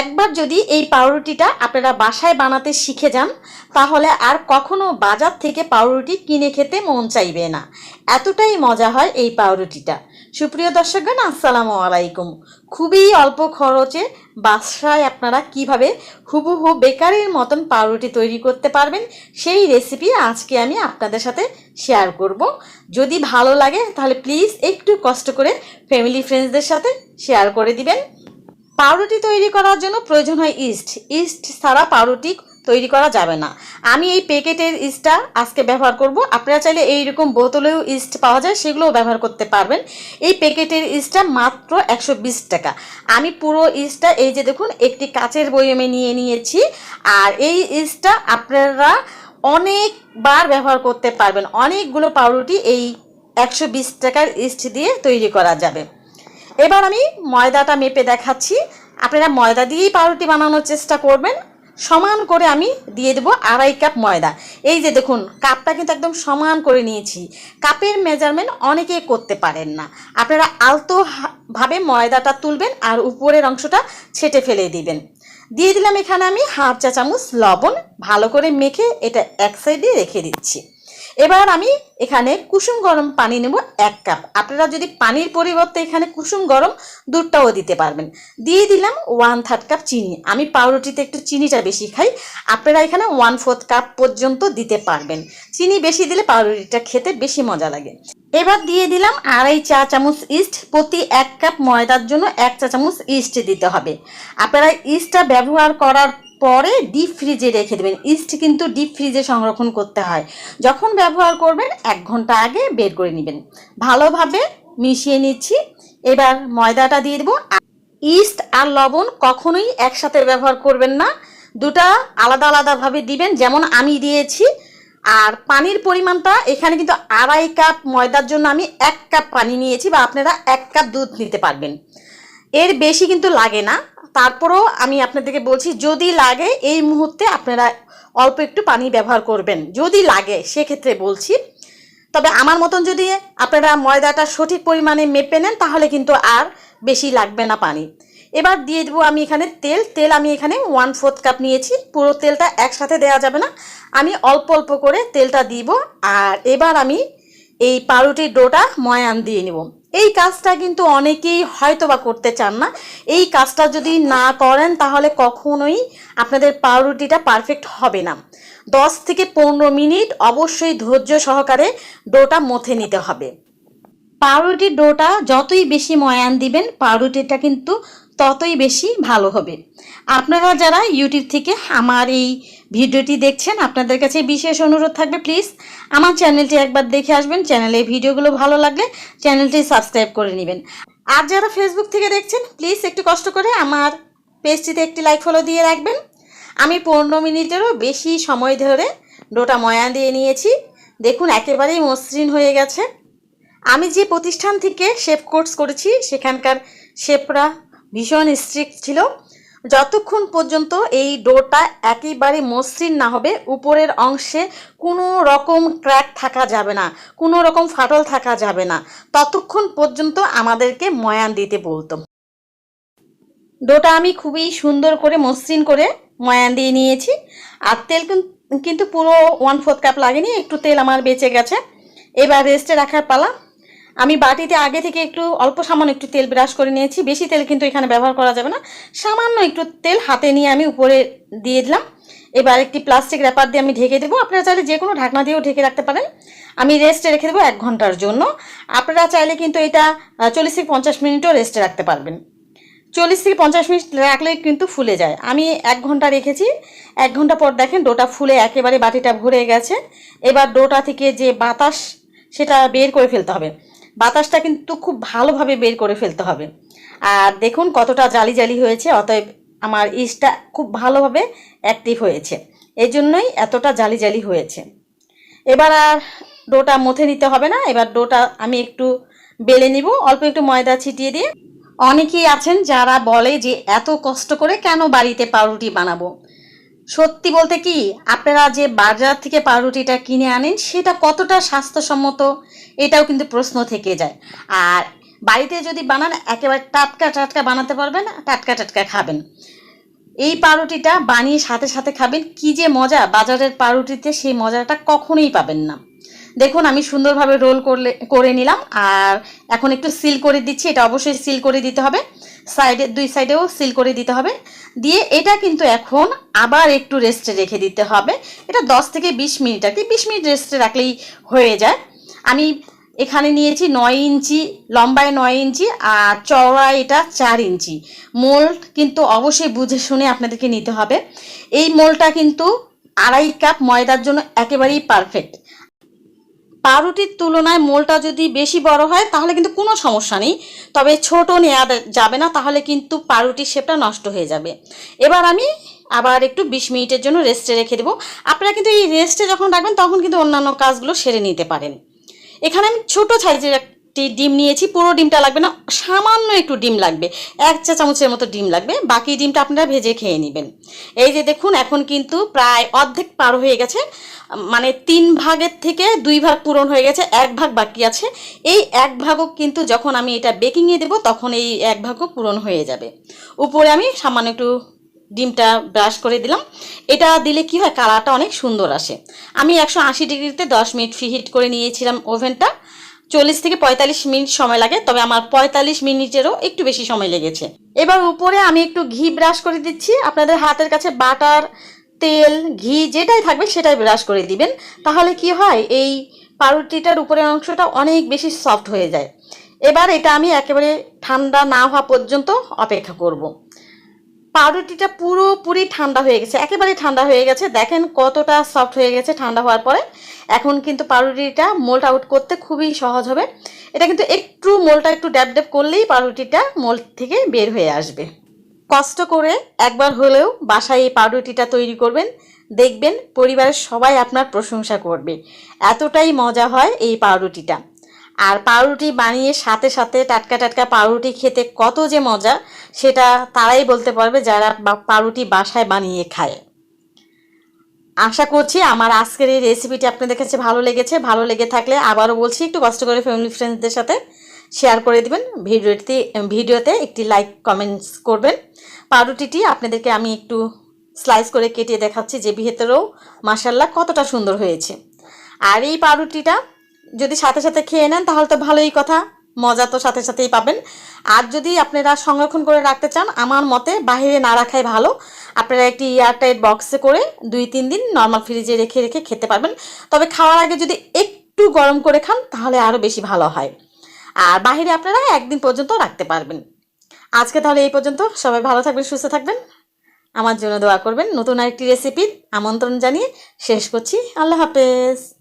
একবার যদি এই পাউরুটিটা আপনারা বাসায় বানাতে শিখে যান, তাহলে আর কখনো বাজার থেকে পাউরুটি কিনে খেতে মন চাইবে না। এতটাই মজা হয় এই পাউরুটিটা। সুপ্রিয় দর্শকগণ, আসসালামু আলাইকুম। খুবই অল্প খরচে বাসায় আপনারা কীভাবে হুবহু বেকারির মতন পাউরুটি তৈরি করতে পারবেন, সেই রেসিপি আজকে আমি আপনাদের সাথে শেয়ার করব। যদি ভালো লাগে, তাহলে প্লিজ একটু কষ্ট করে ফ্যামিলি ফ্রেন্ডসদের সাথে শেয়ার করে দিবেন। পাউরুটি তৈরি করার জন্য প্রয়োজন হয় ইস্ট। ইস্ট ছাড়া পাউরুটি তৈরি করা যাবে না। আমি এই প্যাকেটের ইস্টটা আজকে ব্যবহার করব। আপনারা চাইলে এইরকম বোতলেও ইস্ট পাওয়া যায়, সেগুলোও ব্যবহার করতে পারবেন। এই প্যাকেটের ইস্টটা মাত্র একশো বিশ টাকা। আমি পুরো ইস্টটা, এই যে দেখুন, একটি কাচের বয়মে নিয়ে নিয়েছি। আর এই ইস্টটা আপনারা অনেকবার ব্যবহার করতে পারবেন। অনেকগুলো পাউরুটি এই একশো বিশ টাকার ইস্ট দিয়ে তৈরি করা যাবে। এবার আমি ময়দাটা মেপে দেখাচ্ছি। আপনারা ময়দা দিয়েই পাউরুটি বানানোর চেষ্টা করবেন। সমান করে আমি দিয়ে দেবো আড়াই কাপ ময়দা। এই যে দেখুন, কাপটা কিন্তু একদম সমান করে নিয়েছি। কাপের মেজারমেন্ট অনেকেই করতে পারেন না। আপনারা আলতো ভাবে ময়দাটা তুলবেন আর উপরের অংশটা ছেটে ফেলে দিবেন। দিয়ে দিলাম এখানে আমি হাফ চা চামচ লবণ। ভালো করে মেখে এটা এক সাইডে রেখে দিচ্ছি। এবার আমি এখানে কুসুম গরম পানি নেব এক কাপ। আপনারা যদি পানির পরিবর্তে এখানে কুসুম গরম দুধটাও দিতে পারবেন। দিয়ে দিলাম ওয়ান থার্ড কাপ চিনি। আমি পাউরুটিতে একটু চিনিটা বেশি খাই। আপনারা এখানে ওয়ান ফোর্থ কাপ পর্যন্ত দিতে পারবেন। চিনি বেশি দিলে পাউরুটিটা খেতে বেশি মজা লাগে। এবার দিয়ে দিলাম আড়াই চা চামচ ইস্ট প্রতি এক কাপ ময়দার জন্য এক চা চামচ ইস্ট দিতে হবে। আপনারা ইস্টটা ব্যবহার করার পরে ডিপ ফ্রিজে রেখে দেবেন। ইস্ট কিন্তু ডিপ ফ্রিজে সংরক্ষণ করতে হয়। যখন ব্যবহার করবেন, এক ঘণ্টা আগে বের করে নেবেন। ভালোভাবে মিশিয়ে নিচ্ছি। এবার ময়দাটা দিয়ে দেবো। ইস্ট আর লবণ কখনোই একসাথে ব্যবহার করবেন না। দুটা আলাদা আলাদাভাবে দিবেন, যেমন আমি দিয়েছি। আর পানির পরিমাণটা এখানে কিন্তু আড়াই কাপ ময়দার জন্য আমি এক কাপ পানি নিয়েছি বা আপনারা এক কাপ দুধ নিতে পারবেন। এর বেশি কিন্তু লাগে না। তারপরেও আমি আপনাদেরকে বলছি, যদি লাগে এই মুহূর্তে আপনারা অল্প একটু পানি ব্যবহার করবেন। যদি লাগে, সেক্ষেত্রে বলছি। তবে আমার মতন যদি আপনারা ময়দাটা সঠিক পরিমাণে মেপে নেন, তাহলে কিন্তু আর বেশি লাগবে না পানি। এবার দিয়ে দেবো আমি এখানে তেল। তেল আমি এখানে ওয়ান ফোর্থ কাপ নিয়েছি। পুরো তেলটা একসাথে দেওয়া যাবে না। আমি অল্প অল্প করে তেলটা দিব। আর এবার আমি এই পাউরুটির ডোটা ময়ান দিয়ে নেব। এই কাজটা কিন্তু অনেকেই হয়তো বা করতে চান না। এই কাজটা যদি না করেন, তাহলে কখনোই আপনাদের পাউরুটিটা পারফেক্ট হবে না। দশ থেকে পনেরো মিনিট অবশ্যই ধৈর্য সহকারে ডোটা মথে নিতে হবে। পাউরুটির ডোটা যতই বেশি ময়ান দিবেন, পাউরুটিটা কিন্তু ততই বেশি ভালো হবে। আপনারা যারা ইউটিউব থেকে আমার এই ভিডিওটি দেখছেন, আপনাদের কাছে বিশেষ অনুরোধ থাকবে প্লিজ আমার চ্যানেলটি একবার দেখে আসবেন। চ্যানেলে ভিডিওগুলো ভালো লাগলে চ্যানেলটি সাবস্ক্রাইব করে নেবেন। আর যারা ফেসবুক থেকে দেখছেন প্লিজ একটু কষ্ট করে আমার পেজটিতে একটি লাইক ফলো দিয়ে রাখবেন। আমি পনেরো মিনিটেরও বেশি সময় ধরে ডোটা ময়ান দিয়ে নিয়েছি। দেখুন, একেবারেই মসৃণ হয়ে গেছে। আমি যে প্রতিষ্ঠান থেকে শেফ কোর্স করেছি, সেখানকার শেফরা ভীষণ স্ট্রিক্ট ছিল। যতক্ষণ পর্যন্ত এই ডোটা একেবারে মসৃণ না হবে, উপরের অংশে কোনো রকম ক্র্যাক থাকা যাবে না, কোনো রকম ফাটল থাকা যাবে না। ততক্ষণ পর্যন্ত আমাদেরকে ময়ান দিতে বলতো। ডোটা আমি খুবই সুন্দর করে মসৃণ করে ময়ান দিয়ে নিয়েছি। আর তেল কিন্তু পুরো ওয়ান ফোর্থ কাপ লাগেনি, একটু তেল আমার বেঁচে গেছে। এবার রেস্টে রাখার পালা। আমি বাটিতে আগে থেকে একটু অল্প সামান্য একটু তেল ব্রাশ করে নিয়েছি। বেশি তেল কিন্তু এখানে ব্যবহার করা যাবে না। সামান্য একটু তেল হাতে নিয়ে আমি উপরে দিয়ে দিলাম। এবার একটি প্লাস্টিক র্যাপার দিয়ে আমি ঢেকে দেবো। আপনারা চাইলে যে কোনো ঢাকনা দিয়েও ঢেকে রাখতে পারেন। আমি রেস্টে রেখে দেবো এক ঘণ্টার জন্য। আপনারা চাইলে কিন্তু এটা চল্লিশ থেকে পঞ্চাশ মিনিটও রেস্টে রাখতে পারবেন। চল্লিশ থেকে পঞ্চাশ মিনিট রাখলে কিন্তু ফুলে যায়। আমি এক ঘণ্টা রেখেছি। এক ঘণ্টা পর দেখেন ডোটা ফুলে একেবারে বাটিটা ভরে গেছে। এবার ডোটা থেকে যে বাতাস, সেটা বের করে ফেলতে হবে। বাতাসটা কিন্তু খুব ভালোভাবে বের করে ফেলতে হবে। আর দেখুন কতটা জালি জালি হয়েছে, অতএব আমার ইস্টটা খুব ভালোভাবে অ্যাক্টিভ হয়েছে। এই জন্যই এতটা জালি জালি হয়েছে। এবার আর ডোটা মথে নিতে হবে না, এবার ডোটা আমি একটু বেলে নিব, অল্প একটু ময়দা ছিটিয়ে দিয়ে। অনেকেই আছেন যারা বলে যে এত কষ্ট করে কেন বাড়িতে পাউরুটি বানাবো? সত্যি বলতে কি, আপনারা যে বাজার থেকে পাউরুটিটা কিনে আনেন, সেটা কতটা স্বাস্থ্যসম্মত, এটাও কিন্তু প্রশ্ন থেকে যায়। আর বাড়িতে যদি বানান, একেবারে টাটকা টাটকা বানাতে পারবেন, টাটকা টাটকা খাবেন। এই পাউরুটিটা বানিয়ে সাথে সাথে খাবেন, কি যে মজা, বাজারের পাউরুটিতে সেই মজাটা কখনোই পাবেন না। দেখুন, আমি সুন্দরভাবে রোল করলে, করে নিলাম, আর এখন একটু সিল করে দিচ্ছি, এটা অবশ্যই সিল করে দিতে হবে। সাইডে, দুই সাইডেও সিল করে দিতে হবে। দিয়ে এটা কিন্তু এখন আবার একটু রেস্টে রেখে দিতে হবে। এটা দশ থেকে বিশ মিনিট আর কি, বিশ মিনিট রেস্টে রাখলেই হয়ে যায়। আমি এখানে নিয়েছি নয় ইঞ্চি, লম্বায় নয় ইঞ্চি আর চওড়ায় এটা চার ইঞ্চি। মোল্ড কিন্তু অবশ্যই বুঝে শুনে আপনাদেরকে নিতে হবে। এই মোলটা কিন্তু আড়াই কাপ ময়দার জন্য একেবারেই পারফেক্ট পাউরুটির তুলনায় মোলটা যদি বেশি বড় হয়, তাহলে কিন্তু কোনো সমস্যা নেই। তবে ছোট নেওয়া যাবে না, তাহলে কিন্তু পাউরুটির শেপটা নষ্ট হয়ে যাবে। এবার আমি আবার একটু বিশ মিনিটের জন্য রেস্টে রেখে দেবো। আপনারা কিন্তু এই রেস্টে যখন রাখবেন, তখন কিন্তু অন্যান্য কাজগুলো সেরে নিতে পারেন। এখানে আমি ছোটো সাইজের ডিম নিয়েছি, পুরো ডিমটা লাগবে না, সামান্য একটু ডিম লাগবে, এক চা চামচের মতো ডিম লাগবে, বাকি ডিমটা আপনারা ভেজে খেয়ে নেবেন। এই যে দেখুন, এখন কিন্তু প্রায় অর্ধেক পার হয়ে গেছে মানে তিন ভাগের থেকে দুই ভাগ পূরণ হয়ে গেছে, এক ভাগ বাকি আছে। এই এক ভাগও কিন্তু যখন আমি এটা বেকিংয়ে দেবো, তখন এই এক ভাগও পূরণ হয়ে যাবে। উপরে আমি সামান্য একটু ডিমটা ব্রাশ করে দিলাম। এটা দিলে কি হয় কালারটা অনেক সুন্দর আসে। আমি একশো আশি ডিগ্রিতে দশ মিনিট ফিহিট করে নিয়েছিলাম ওভেনটা চল্লিশ থেকে পঁয়তাল্লিশ মিনিট সময় লাগে, তবে আমার পঁয়তাল্লিশ মিনিটেরও একটু বেশি সময় লেগেছে। এবার উপরে আমি একটু ঘি ব্রাশ করে দিচ্ছি। আপনাদের হাতের কাছে বাটার তেল, ঘি যেটাই থাকবে সেটাই ব্রাশ করে দিবেন। তাহলে কি হয়, এই পাউরুটিটার উপরের অংশটা অনেক বেশি সফট হয়ে যায়। এবার এটা আমি একেবারে ঠান্ডা না হওয়া পর্যন্ত অপেক্ষা করব। পাউরুটিটা পুরোপুরি ঠান্ডা হয়ে গেছে, একেবারে ঠান্ডা হয়ে গেছে। দেখেন কতটা সফট হয়ে গেছে ঠান্ডা হওয়ার পরে। এখন কিন্তু পাউরুটিটা মোল্ড আউট করতে খুবই সহজ হবে। এটা কিন্তু একটু মোলটা একটু ড্যাব ড্যাব করলেই পাউরুটিটা মোল থেকে বের হয়ে আসবে। কষ্ট করে একবার হলেও বাসায় এই পাউরুটিটা তৈরি করবেন। দেখবেন পরিবারের সবাই আপনার প্রশংসা করবে। এতটাই মজা হয় এই পাউরুটিটা। আর পাউরুটি বানিয়ে সাথে সাথে টাটকা টাটকা পাউরুটি খেতে কত যে মজা, সেটা তারাই বলতে পারবে যারা পাউরুটি বাসায় বানিয়ে খায়। আশা করছি আমার আজকের এই রেসিপিটি আপনাদের কাছে ভালো লেগেছে। ভালো লেগে থাকলে আবারও বলছি, একটু কষ্ট করে ফ্যামিলি ফ্রেন্ডসদের সাথে শেয়ার করে দিবেন। ভিডিওটি, ভিডিওতে একটি লাইক কমেন্টস করবেন। পাউরুটিটি আপনাদেরকে আমি একটু স্লাইস করে কেটে দেখাচ্ছি যে ভেতরেও মাসাল্লাহ কতটা সুন্দর হয়েছে। আর এই পাউরুটিটা যদি সাথে সাথে খেয়ে নেন, তাহলে তো ভালোই কথা। মজা তো সাথে সাথেই পাবেন। আর যদি আপনারা সংরক্ষণ করে রাখতে চান, আমার মতে বাইরে না রাখাই ভালো। আপনারা একটি এয়ারটাইট বক্সে করে দুই তিন দিন নর্মাল ফ্রিজে রেখে রেখে খেতে পারবেন। তবে খাওয়ার আগে যদি একটু গরম করে খান, তাহলে আরও বেশি ভালো হয়। আর বাহিরে আপনারা একদিন পর্যন্ত রাখতে পারবেন। আজকে তাহলে এই পর্যন্ত। সবাই ভালো থাকবেন, সুস্থ থাকবেন। আমার জন্য দোয়া করবেন। নতুন আরেকটি রেসিপির আমন্ত্রণ জানিয়ে শেষ করছি। আল্লাহ হাফেজ।